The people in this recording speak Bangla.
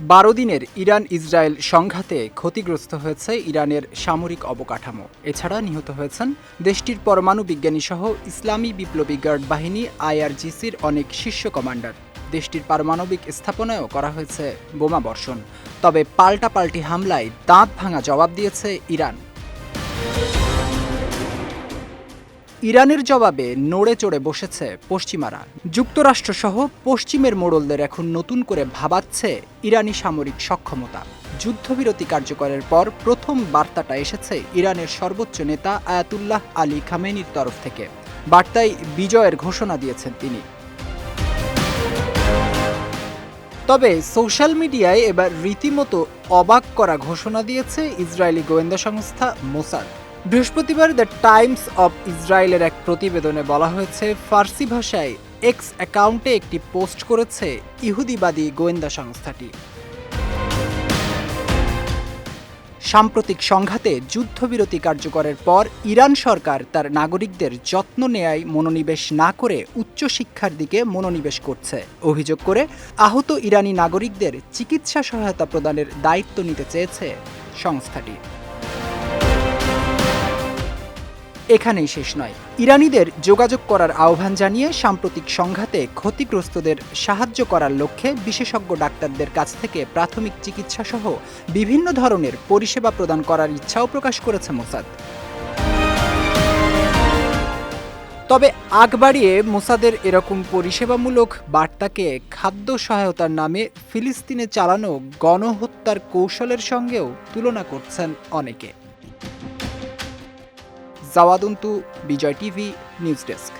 বারো দিনের ইরান ইসরায়েল সংঘাতে ক্ষতিগ্রস্ত হয়েছে ইরানের সামরিক অবকাঠামো। এছাড়া নিহত হয়েছেন দেশটির পরমাণু বিজ্ঞানী সহ ইসলামী বিপ্লবী গার্ড বাহিনী আইআরজিসির অনেক শীর্ষ কমান্ডার। দেশটির পারমাণবিক স্থাপনায়ও করা হয়েছে বোমা বর্ষণ। তবে পাল্টাপাল্টি হামলায় দাঁত ভাঙা জবাব দিয়েছে ইরান। ইরানের জবাবে নড়ে চড়ে বসেছে পশ্চিমারা। যুক্তরাষ্ট্রসহ পশ্চিমের মোড়লদের এখন নতুন করে ভাবাচ্ছে ইরানি সামরিক সক্ষমতা। যুদ্ধবিরতি কার্যকরের পর প্রথম বার্তাটা এসেছে ইরানের সর্বোচ্চ নেতা আয়াতুল্লাহ আলী খামেনির তরফ থেকে। বার্তায় বিজয়ের ঘোষণা দিয়েছেন তিনি। তবে সোশ্যাল মিডিয়ায় এবার রীতিমতো অবাক করা ঘোষণা দিয়েছে ইসরায়েলি গোয়েন্দা সংস্থা মোসাদ। বৃহস্পতিবার দ্য টাইমস অব ইসরায়েলের এক প্রতিবেদনে বলা হয়েছে, ফার্সি ভাষায় এক্স অ্যাকাউন্টে একটি পোস্ট করেছে ইহুদিবাদী গোয়েন্দা সংস্থাটি। সাম্প্রতিক সংঘাতে যুদ্ধবিরতি কার্যকরের পর ইরান সরকার তার নাগরিকদের যত্ন নেয়ায় মনোনিবেশ না করে উচ্চশিক্ষার দিকে মনোনিবেশ করছে। অভিযোগ করে, আহত ইরানি নাগরিকদের চিকিৎসা সহায়তা প্রদানের দায়িত্ব নিতে চেয়েছে সংস্থাটি। এখানেই শেষ নয়। ইরানিদের যোগাযোগ করার আহ্বান জানিয়ে সাম্প্রতিক সংঘাতে ক্ষতিগ্রস্তদের সাহায্য করার লক্ষ্যে বিশেষজ্ঞ ডাক্তারদের কাছ থেকে প্রাথমিক চিকিৎসা সহ বিভিন্ন ধরনের পরিষেবা প্রদান করার ইচ্ছাও প্রকাশ করেছে মোসাদ। তবে আগ বাড়িয়ে মোসাদের এরকম পরিষেবামূলক বার্তাকে খাদ্য সহায়তার নামে ফিলিস্তিনে চালানো গণহত্যার কৌশলের সঙ্গেও তুলনা করছেন অনেকে। জাওয়াদুন্তু বিজয় টিভি নিউজ ডেস্ক।